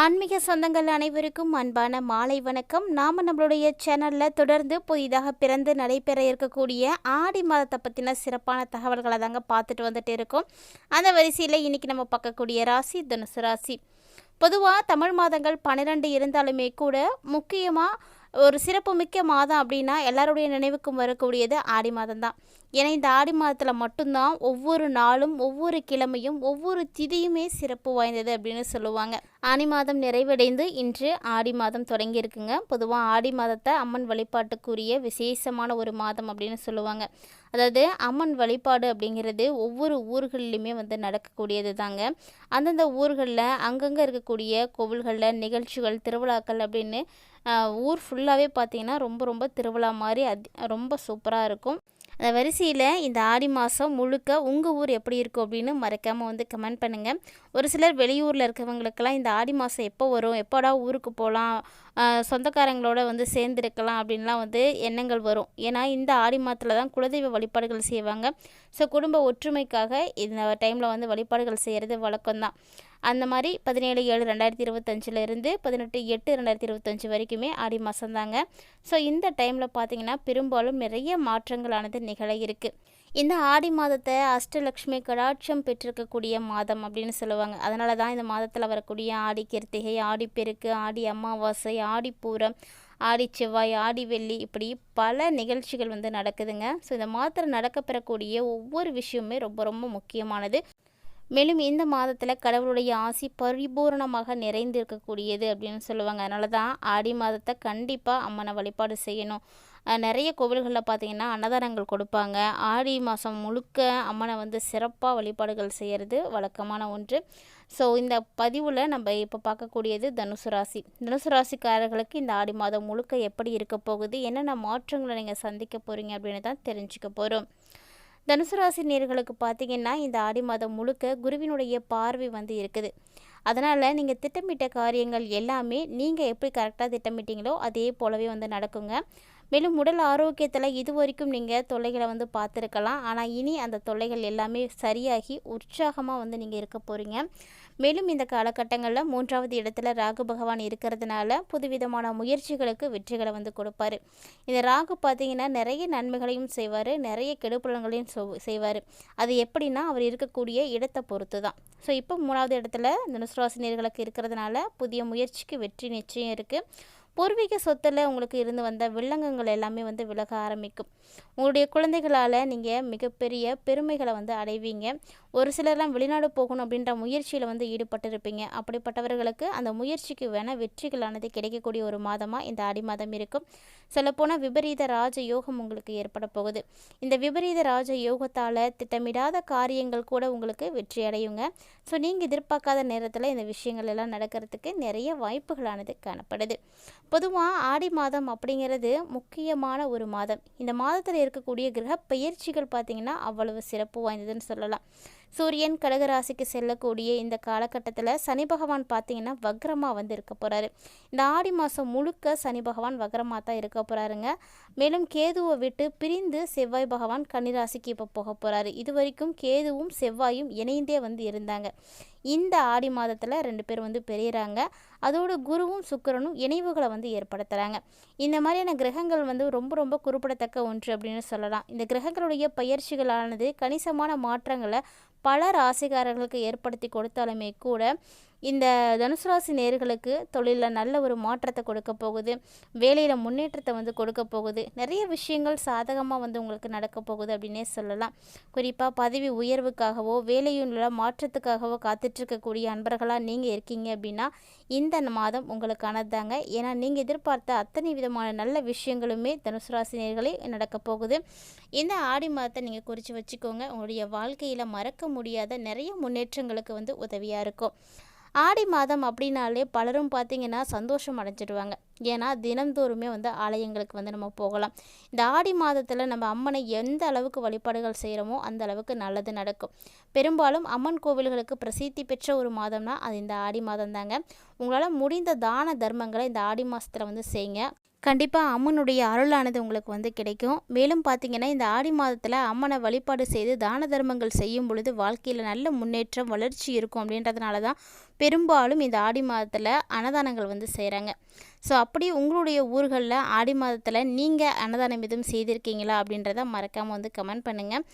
ஆன்மீக சொந்தங்கள் அனைவருக்கும் அன்பான மாலை வணக்கம். நாம் நம்மளுடைய சேனலில் தொடர்ந்து புதிதாக பிறந்து நடைபெற இருக்கக்கூடிய ஆடி மாதத்தை பற்றின சிறப்பான தகவல்களை தாங்க பார்த்துட்டு வந்துட்டு இருக்கோம். அந்த வரிசையில் இன்றைக்கி நம்ம பார்க்கக்கூடிய ராசி தனுசு ராசி. பொதுவாக தமிழ் மாதங்கள் பன்னிரெண்டு இருந்தாலுமே கூட முக்கியமாக ஒரு சிறப்புமிக்க மாதம் அப்படின்னா எல்லாருடைய நினைவுக்கும் வரக்கூடியது ஆடி மாதம் தான் ஏன்னா இந்த ஆடி மாதத்தில் மட்டும்தான் ஒவ்வொரு நாளும் ஒவ்வொரு கிழமையும் ஒவ்வொரு திதியுமே சிறப்பு வாய்ந்தது அப்படின்னு சொல்லுவாங்க. ஆடி மாதம் நிறைவடைந்து இன்று ஆடி மாதம் தொடங்கியிருக்குங்க. பொதுவாக ஆடி மாதத்தை அம்மன் வழிபாட்டுக்குரிய விசேஷமான ஒரு மாதம் அப்படின்னு சொல்லுவாங்க. அதாவது அம்மன் வழிபாடு அப்படிங்கிறது ஒவ்வொரு ஊர்களிலுமே வந்து நடக்கக்கூடியது தாங்க அந்தந்த ஊர்களில் அங்கங்கே இருக்கக்கூடிய கோவில்களில் நிகழ்ச்சிகள் திருவிழாக்கள் அப்படின்னு ஊர் ஃபுல்லாகவே பார்த்திங்கன்னா ரொம்ப ரொம்ப திருவிழா மாதிரி அதி ரொம்ப சூப்பராக இருக்கும். அந்த வரிசையில் இந்த ஆடி மாதம் முழுக்க உங்கள் ஊர் எப்படி இருக்கும் அப்படின்னு மறக்காமல் வந்து கமெண்ட் பண்ணுங்கள் ஒரு சிலர் வெளியூரில் இருக்கிறவங்களுக்கெல்லாம் இந்த ஆடி மாதம் எப்போ வரும்? எப்போடா ஊருக்கு போகலாம் சொந்தக்காரங்களோட வந்து சேர்ந்துருக்கலாம் அப்படின்லாம் வந்து எண்ணங்கள் வரும். ஏன்னா இந்த ஆடி மாதத்தில் தான் குலதெய்வ வழிபாடுகள் செய்வாங்க. ஸோ குடும்ப ஒற்றுமைக்காக இந்த டைமில் வந்து வழிபாடுகள் செய்கிறது வழக்கம்தான் அந்த மாதிரி பதினேழு ஏழு ரெண்டாயிரத்தி இருபத்தஞ்சிலேருந்து பதினெட்டு எட்டு ரெண்டாயிரத்தி இருபத்தஞ்சி வரைக்குமே ஆடி மாதம் தாங்க ஸோ இந்த டைமில் பார்த்திங்கன்னா பெரும்பாலும் நிறைய மாற்றங்களானது நிகழ இருக்குது இந்த ஆடி மாதத்தை அஷ்டலக்ஷ்மி கடாட்சம் பெற்றிருக்கக்கூடிய மாதம் அப்படின்னு சொல்லுவாங்க. அதனால தான் இந்த மாதத்தில் வரக்கூடிய ஆடி கிருத்திகை ஆடி பெருக்கு ஆடி அமாவாசை ஆடிப்பூரம் ஆடி செவ்வாய் ஆடி வெள்ளி இப்படி பல நிகழ்ச்சிகள் வந்து நடக்குதுங்க. ஸோ இந்த மாதத்தில் நடக்கப்பெறக்கூடிய ஒவ்வொரு விஷயமுமே ரொம்ப ரொம்ப முக்கியமானது. மேலும் இந்த மாதத்தில் கடவுளுடைய ஆசி பரிபூர்ணமாக நிறைந்திருக்கக்கூடியது அப்படின்னு சொல்லுவாங்க. அதனால தான் ஆடி மாதத்தை கண்டிப்பாக அம்மனை வழிபாடு செய்யணும். நிறைய கோவில்களில் பார்த்திங்கன்னா அன்னதானங்கள் கொடுப்பாங்க. ஆடி மாதம் முழுக்க அம்மனை வந்து சிறப்பாக வழிபாடுகள் செய்கிறது வழக்கமான ஒன்று. ஸோ இந்த பதிவில் நம்ம இப்போ பார்க்கக்கூடியது தனுசு ராசி. தனுசு ராசிக்காரர்களுக்கு இந்த ஆடி மாதம் முழுக்க எப்படி இருக்க போகுது? என்னென்ன மாற்றங்களை நீங்கள் சந்திக்க போகிறீங்க அப்படின்னு தான் தெரிஞ்சுக்க போகிறோம் தனுசு ராசி நேர்களுக்கு பார்த்தீங்கன்னா இந்த ஆடி மாதம் முழுக்க குருவினுடைய பார்வை வந்து இருக்குது. அதனால் நீங்கள் திட்டமிட்ட காரியங்கள் எல்லாமே நீங்கள் எப்படி கரெக்டாக திட்டமிட்டீங்களோ அதே போலவே வந்து நடக்குங்க. மேலும் உடல் ஆரோக்கியத்தில் இது வரைக்கும் நீங்கள் தொல்லைகளை வந்து பார்த்துருக்கலாம். ஆனால் இனி அந்த தொல்லைகள் எல்லாமே சரியாகி உற்சாகமாக வந்து நீங்கள் இருக்க போகிறீங்க மேலும் இந்த காலகட்டங்களில் மூன்றாவது இடத்துல ராகு பகவான் இருக்கிறதுனால புதுவிதமான முயற்சிகளுக்கு வெற்றிகளை வந்து கொடுப்பாரு. இந்த ராகு பார்த்தீங்கன்னா நிறைய நன்மைகளையும் செய்வார் நிறைய கெடுபலங்களையும் செய்வார். அது எப்படின்னா அவர் இருக்கக்கூடிய இடத்தை பொறுத்து தான் ஸோ இப்போ மூணாவது இடத்துல இந்த இருக்கிறதுனால புதிய முயற்சிக்கு வெற்றி நிச்சயம் இருக்குது பூர்வீக சொத்தில் உங்களுக்கு இருந்து வந்த வில்லங்கங்கள் எல்லாமே வந்து விலக ஆரம்பிக்கும். உங்களுடைய குழந்தைகளால் நீங்கள் மிகப்பெரிய பெருமைகளை வந்து அடைவீங்க. ஒரு சிலர்லாம் வெளிநாடு போகணும் அப்படின்ற முயற்சியில் வந்து ஈடுபட்டிருப்பீங்க. அப்படிப்பட்டவர்களுக்கு அந்த முயற்சிக்கு வேணால் வெற்றிகளானது கிடைக்கக்கூடிய ஒரு மாதமாக இந்த ஆடி மாதம் இருக்கும். சொல்லப்போனால் விபரீத ராஜ யோகம் உங்களுக்கு ஏற்பட போகுது. இந்த விபரீத ராஜ யோகத்தால் திட்டமிடாத காரியங்கள் கூட உங்களுக்கு வெற்றி அடையுங்க. ஸோ நீங்கள் எதிர்பார்க்காத நேரத்தில் இந்த விஷயங்கள் எல்லாம் நடக்கிறதுக்கு நிறைய வாய்ப்புகளானது காணப்படுது. பொதுவாக ஆடி மாதம் அப்படிங்கிறது முக்கியமான ஒரு மாதம். இந்த மாதத்தில் இருக்கக்கூடிய கிரக பயிற்சிகள் பார்த்திங்கன்னா அவ்வளவு சிறப்பு வாய்ந்ததுன்னு சொல்லலாம். சூரியன் கடகராசிக்கு செல்லக்கூடிய இந்த காலகட்டத்தில் சனி பகவான் பார்த்தீங்கன்னா வக்ரமாக வந்து இருக்க போகிறாரு இந்த ஆடி மாதம் முழுக்க சனி பகவான் வக்ரமாக தான் இருக்க போகிறாருங்க மேலும் கேதுவை விட்டு பிரிந்து செவ்வாய் பகவான் கன்னிராசிக்கு இப்போ போக போகிறாரு இது வரைக்கும் கேதுவும் செவ்வாயும் இணைந்தே வந்து இருந்தாங்க. இந்த ஆடி மாதத்தில் ரெண்டு பேர் வந்து பெரியறாங்க. அதோடு குருவும் சுக்கரனும் இணைவுகளை வந்து ஏற்படுத்துகிறாங்க இந்த மாதிரியான கிரகங்கள் வந்து ரொம்ப ரொம்ப குறிப்பிடத்தக்க ஒன்று அப்படின்னு சொல்லலாம். இந்த கிரகங்களுடைய பயிற்சிகளானது கணிசமான மாற்றங்களை பல ராசிக்காரர்களுக்கு ஏற்படுத்தி கொடுத்தாலுமே கூட இந்த தனுசு ராசி நேர்களுக்கு தொழிலில் நல்ல ஒரு மாற்றத்தை கொடுக்க போகுது. வேலையில் முன்னேற்றத்தை வந்து கொடுக்க போகுது. நிறைய விஷயங்கள் சாதகமாக வந்து உங்களுக்கு நடக்க போகுது அப்படின்னே சொல்லலாம். குறிப்பாக பதவி உயர்வுக்காகவோ வேலையுள்ள மாற்றத்துக்காகவோ காத்துட்ருக்கக்கூடிய அன்பர்களாக நீங்கள் இருக்கீங்க அப்படின்னா இந்த மாதம் உங்களுக்கானது தாங்க ஏன்னா நீங்கள் எதிர்பார்த்த அத்தனை விதமான நல்ல விஷயங்களுமே தனுசு ராசி நேர்களே நடக்க போகுது. இந்த ஆடி மாதத்தை நீங்கள் குறித்து வச்சுக்கோங்க. உங்களுடைய வாழ்க்கையில் மறக்க முடியாத நிறைய முன்னேற்றங்களுக்கு வந்து உதவியாக இருக்கும். ஆடி மாதம் அப்படின்னாலே பலரும் பார்த்திங்கன்னா சந்தோஷம் அடைஞ்சிடுவாங்க. ஏன்னா தினந்தோறுமே வந்து ஆலயங்களுக்கு வந்து நம்ம போகலாம். இந்த ஆடி மாதத்தில் நம்ம அம்மனை எந்த அளவுக்கு வழிபாடுகள் செய்கிறோமோ அந்த அளவுக்கு நல்லது நடக்கும். பெரும்பாலும் அம்மன் கோவில்களுக்கு பிரசித்தி பெற்ற ஒரு மாதம்னா அது இந்த ஆடி மாதம் தாங்க உங்களால் முடிந்த தான தர்மங்களை இந்த ஆடி மாதத்தில் வந்து செய்யுங்க கண்டிப்பாக அம்மனுடைய அருளானது உங்களுக்கு வந்து கிடைக்கும். மேலும் பார்த்தீங்கன்னா இந்த ஆடி மாதத்தில் அம்மனை வழிபாடு செய்து தான தர்மங்கள் செய்யும் பொழுது வாழ்க்கையில் நல்ல முன்னேற்றம் வளர்ச்சி இருக்கும் அப்படின்றதுனால தான் பெரும்பாலும் இந்த ஆடி மாதத்தில் அன்னதானங்கள் வந்து செய்கிறாங்க ஸோ அப்படி உங்களுடைய ஊர்களில் ஆடி மாதத்தில் நீங்கள் அன்னதானம் எதுவும் செய்திருக்கீங்களா அப்படின்றத மறக்காமல் வந்து கமெண்ட் பண்ணுங்கள்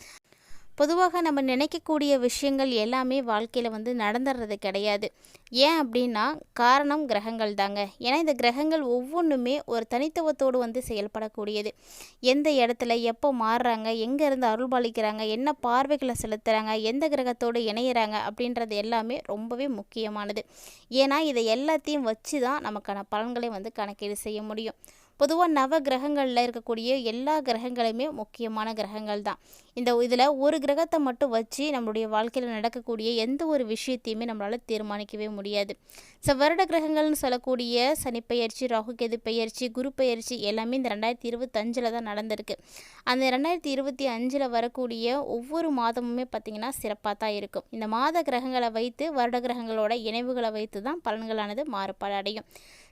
பொதுவாக நம்ம நினைக்கக்கூடிய விஷயங்கள் எல்லாமே வாழ்க்கையில் வந்து நடந்துடுறது கிடையாது. ஏன் அப்படின்னா காரணம் கிரகங்கள் தாங்க. ஏன்னா இந்த கிரகங்கள் ஒவ்வொன்றுமே ஒரு தனித்துவத்தோடு வந்து செயல்படக்கூடியது. எந்த இடத்துல எப்போ மாறுறாங்க எங்கேருந்து அருள்பாலிக்கிறாங்க என்ன பார்வைகளை செலுத்துகிறாங்க எந்த கிரகத்தோடு இணையிறாங்க அப்படின்றது எல்லாமே ரொம்பவே முக்கியமானது. ஏன்னா இதை எல்லாத்தையும் வச்சு தான் நமக்கான பலன்களை வந்து கணக்கீடு செய்ய முடியும். பொதுவாக நவ கிரகங்களில் இருக்கக்கூடிய எல்லா கிரகங்களுமே முக்கியமான கிரகங்கள் தான் இந்த இதில் ஒரு கிரகத்தை மட்டும் வச்சு நம்மளுடைய வாழ்க்கையில் நடக்கக்கூடிய எந்த ஒரு விஷயத்தையுமே நம்மளால் தீர்மானிக்கவே முடியாது. ஸோ வருட கிரகங்கள்னு சொல்லக்கூடிய சனி பயிற்சி ராகு கேது பயிற்சி குரு பெயர்ச்சி எல்லாமே இந்த ரெண்டாயிரத்தி இருபத்தஞ்சில் தான் நடந்திருக்கு. அந்த ரெண்டாயிரத்தி இருபத்தி அஞ்சில் வரக்கூடிய ஒவ்வொரு மாதமுமே பார்த்திங்கன்னா சிறப்பாக தான் இருக்கும். இந்த மாத கிரகங்களை வைத்து வருட கிரகங்களோட இணைவுகளை வைத்து தான் பலன்களானது மாறுபாடு அடையும்.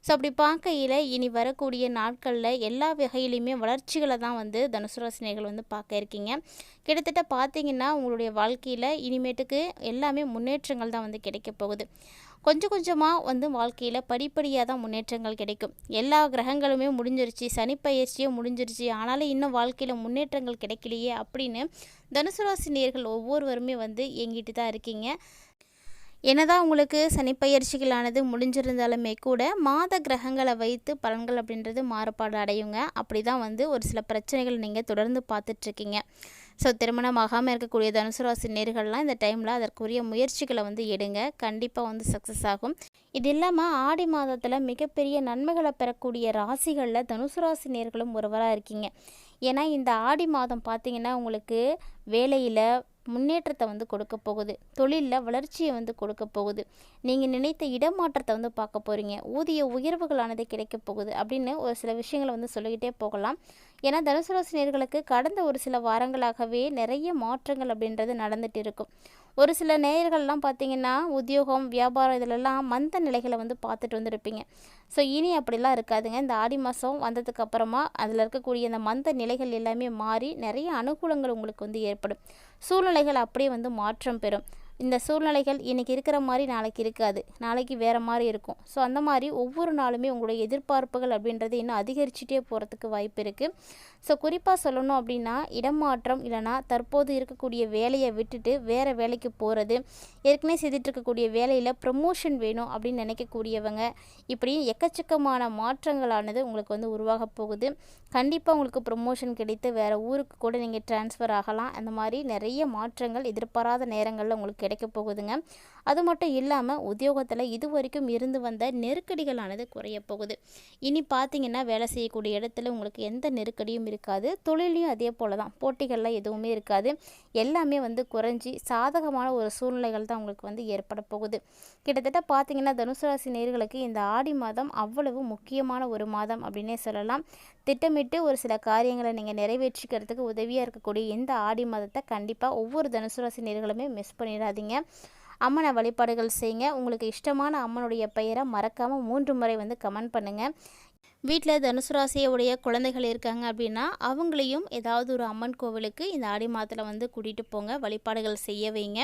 ஸோ அப்படி பார்க்கையில் இனி வரக்கூடிய நாட்களில் எல்லா வகையிலையுமே வளர்ச்சிகளை தான் வந்து தனுசு ராசினியர்கள் வந்து பார்க்க இருக்கீங்க. கிட்டத்தட்ட பார்த்தீங்கன்னா உங்களுடைய வாழ்க்கையில் இனிமேட்டுக்கு எல்லாமே முன்னேற்றங்கள் தான் வந்து கிடைக்க போகுது. கொஞ்சம் கொஞ்சமாக வந்து வாழ்க்கையில் படிப்படியாக தான் முன்னேற்றங்கள் கிடைக்கும். எல்லா கிரகங்களுமே முடிஞ்சிருச்சு சனிப்பயிற்சியும் முடிஞ்சிருச்சு ஆனாலும் இன்னும் வாழ்க்கையில் முன்னேற்றங்கள் கிடைக்கலையே அப்படின்னு தனுசு ராசி நேர்கள் ஒவ்வொருவருமே வந்து எங்கிட்டு தான் இருக்கீங்க. என்னதான் உங்களுக்கு சனிப்பயிற்சிகளானது முடிஞ்சிருந்தாலுமே கூட மாத கிரகங்களை வைத்து பலன்கள் அப்படின்றது மாறுபாடு அடையுங்க. அப்படி தான் வந்து ஒரு சில பிரச்சனைகள் நீங்கள் தொடர்ந்து பார்த்துட்ருக்கீங்க. ஸோ திருமணமாகாமல் இருக்கக்கூடிய தனுசுராசி நேர்கள்லாம் இந்த டைமில் அதற்குரிய முயற்சிகளை வந்து எடுங்க. கண்டிப்பாக வந்து சக்ஸஸ் ஆகும். இது இல்லாமல் ஆடி மாதத்தில் மிகப்பெரிய நன்மைகளை பெறக்கூடிய ராசிகளில் தனுசு ராசி நேர்களும் ஒருவராக இருக்கீங்க. ஏன்னா இந்த ஆடி மாதம் பார்த்திங்கன்னா உங்களுக்கு வேலையில் முன்னேற்றத்தை வந்து கொடுக்க போகுது. தொழிலில் வளர்ச்சியை வந்து கொடுக்க போகுது. நீங்கள் நினைத்த இடமாற்றத்தை வந்து பார்க்க போகிறீங்க ஊதிய உயர்வுகளானது கிடைக்க போகுது அப்படின்னு ஒரு சில விஷயங்களை வந்து சொல்லிக்கிட்டே போகலாம். ஏன்னா தனுசு ராசினியர்களுக்கு கடந்த ஒரு சில வாரங்களாகவே நிறைய மாற்றங்கள் அப்படின்றது நடந்துட்டு இருக்கும். ஒரு சில நேயர்கள்லாம் பார்த்தீங்கன்னா உத்தியோகம் வியாபாரம் இதிலெல்லாம் மந்த நிலைகளை வந்து பார்த்துட்டு வந்துருப்பீங்க. ஸோ இனி அப்படிலாம் இருக்காதுங்க. இந்த ஆடி மாதம் வந்ததுக்கு அப்புறமா அதில் இருக்கக்கூடிய இந்த மந்த நிலைகள் எல்லாமே மாறி நிறைய அனுகூலங்கள் உங்களுக்கு வந்து ஏற்படும். சூழ்நிலைகள் அப்படியே வந்து மாற்றம் பெறும். இந்த சூழ்நிலைகள் இன்றைக்கி இருக்கிற மாதிரி நாளைக்கு இருக்காது. நாளைக்கு வேறு மாதிரி இருக்கும். ஸோ அந்த மாதிரி ஒவ்வொரு நாளுமே உங்களுடைய எதிர்பார்ப்புகள் அப்படின்றது இன்னும் அதிகரிச்சுட்டே போகிறதுக்கு வாய்ப்பு இருக்குது ஸோ குறிப்பாக சொல்லணும் அப்படின்னா இடமாற்றம் இல்லைனா தற்போது இருக்கக்கூடிய வேலையை விட்டுட்டு வேறு வேலைக்கு போகிறது ஏற்கனவே செய்துட்டு இருக்கக்கூடிய வேலையில் ப்ரமோஷன் வேணும் அப்படின்னு நினைக்கக்கூடியவங்க இப்படி எக்கச்சக்கமான மாற்றங்களானது உங்களுக்கு வந்து உருவாக போகுது. கண்டிப்பாக உங்களுக்கு ப்ரமோஷன் கிடைத்து வேறு ஊருக்கு கூட நீங்கள் டிரான்ஸ்ஃபர் ஆகலாம். அந்த மாதிரி நிறைய மாற்றங்கள் எதிர்பாராத நேரங்களில் உங்களுக்கு கிடைக்க போகுதுங்க. அது மட்டும் இல்லாமல் உத்தியோகத்தில் இது வரைக்கும் இருந்து வந்த நெருக்கடிகளானது குறைய போகுது. இனி பார்த்தீங்கன்னா வேலை செய்யக்கூடிய இடத்துல உங்களுக்கு எந்த நெருக்கடியும் இருக்காது. தொழிலையும் அதே போல் தான் போட்டிகள்லாம் எதுவுமே இருக்காது. எல்லாமே வந்து குறைஞ்சி சாதகமான ஒரு சூழ்நிலைகள் தான் உங்களுக்கு வந்து ஏற்பட போகுது. கிட்டத்தட்ட பார்த்தீங்கன்னா தனுசு ராசி நேர்களுக்கு இந்த ஆடி மாதம் அவ்வளவு முக்கியமான ஒரு மாதம் அப்படின்னே சொல்லலாம். திட்டமிட்டு ஒரு சில காரியங்களை நீங்கள் நிறைவேற்றிக்கிறதுக்கு உதவியாக இருக்கக்கூடிய இந்த ஆடி மாதத்தை கண்டிப்பாக ஒவ்வொரு தனுசு ராசி நேர்களுமே மிஸ் பண்ணிடாதீங்க. அம்மனை வழிபாடுகள் செய்யுங்க. உங்களுக்கு இஷ்டமான அம்மனுடைய பெயரை மறக்காமல் மூன்று முறை வந்து கமெண்ட் பண்ணுங்கள் வீட்டில் தனுசு ராசியுடைய குழந்தைகள் இருக்காங்க அப்படின்னா அவங்களையும் ஏதாவது ஒரு அம்மன் கோவிலுக்கு இந்த ஆடி மாதத்தில் வந்து கூட்டிகிட்டு போங்க. வழிபாடுகள் செய்ய வைங்க.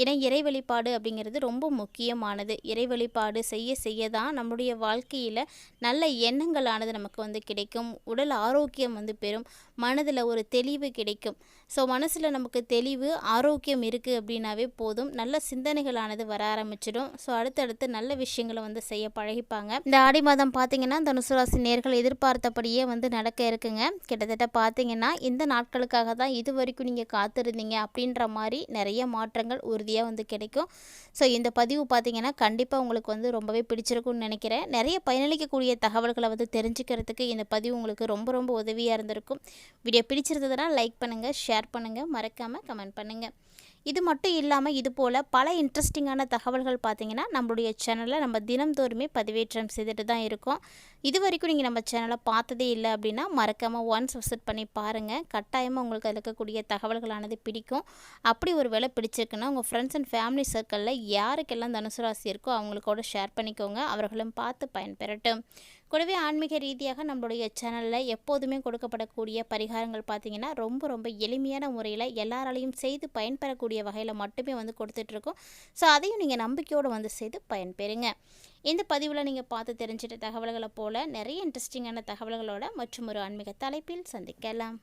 ஏன்னா இறை வழிபாடு அப்படிங்கிறது ரொம்ப முக்கியமானது. இறை வழிபாடு செய்ய செய்ய தான் நம்முடைய வாழ்க்கையில் நல்ல எண்ணங்களானது நமக்கு வந்து கிடைக்கும். உடல் ஆரோக்கியம் வந்து பெறும். மனதில் ஒரு தெளிவு கிடைக்கும். ஸோ மனசில் நமக்கு தெளிவு ஆரோக்கியம் இருக்குது அப்படின்னாவே போதும். நல்ல சிந்தனைகளானது வர ஆரம்பிச்சிடும். ஸோ அடுத்தடுத்து நல்ல விஷயங்களை வந்து செய்ய பழகிப்பாங்க. இந்த ஆடி மாதம் பார்த்தீங்கன்னா தனுசு ராசி நேர்கள் எதிர்பார்த்தபடியே வந்து நடக்க இருக்குங்க. கிட்டத்தட்ட பார்த்தீங்கன்னா இந்த நாட்களுக்காக தான் இது வரைக்கும் நீங்கள் காத்திருந்தீங்க அப்படின்ற மாதிரி நிறைய மாற்றங்கள் உறுதியாக வந்து கிடைக்கும். ஸோ இந்த பதிவு பார்த்தீங்கன்னா கண்டிப்பாக உங்களுக்கு வந்து ரொம்பவே பிடிச்சிருக்கும்னு நினைக்கிறேன். நிறைய பயனளிக்கக்கூடிய தகவல்களை வந்து தெரிஞ்சுக்கிறதுக்கு இந்த பதிவு உங்களுக்கு ரொம்ப ரொம்ப உதவியாக இருந்திருக்கும். வீடியோ பிடிச்சிருந்ததுன்னா லைக் பண்ணுங்கள் ஷேர் பண்ணுங்கள் மறக்காமல் கமெண்ட் பண்ணுங்கள் இது மட்டும் இல்லாமல் இது போல் பல இன்ட்ரெஸ்டிங்கான தகவல்கள் பார்த்தீங்கன்னா நம்மளுடைய சேனலில் நம்ம தினம்தோறுமே பதிவேற்றம் செய்துட்டு தான் இருக்கோம். இது வரைக்கும் நீங்கள் நம்ம சேனலை பார்த்ததே இல்லை அப்படின்னா மறக்காமல் ஒன்ஸ் விசிட் பண்ணி பாருங்கள் கட்டாயமாக உங்களுக்கு அதில் இருக்கக்கூடிய தகவல்களானது பிடிக்கும். அப்படி ஒரு வேலை பிடிச்சிருக்குன்னா உங்கள் ஃப்ரெண்ட்ஸ் அண்ட் ஃபேமிலி சர்க்கிளில் யாருக்கெல்லாம் தனுசு ராசி இருக்கோ அவங்களுக்கோட ஷேர் பண்ணிக்கோங்க. அவர்களும் பார்த்து பயன்பெறட்டும். கூடவே ஆன்மீக ரீதியாக நம்மளுடைய சேனலில் எப்போதுமே கொடுக்கப்படக்கூடிய பரிகாரங்கள் பார்த்திங்கன்னா ரொம்ப ரொம்ப எளிமையான முறையில் எல்லாராலையும் செய்து பயன்பெறக்கூடிய வகையில் மட்டுமே வந்து கொடுத்துட்ருக்கோம். ஸோ அதையும் நீங்கள் நம்பிக்கையோடு வந்து செய்து பயன்பெறுங்க. இந்த பதிவில் நீங்கள் பார்த்து தெரிஞ்சிட்ட தகவல்களை போல் நிறைய இன்ட்ரெஸ்டிங்கான தகவல்களோட மற்றும் ஒரு ஆன்மீக தலைப்பில் சந்திக்கலாம்.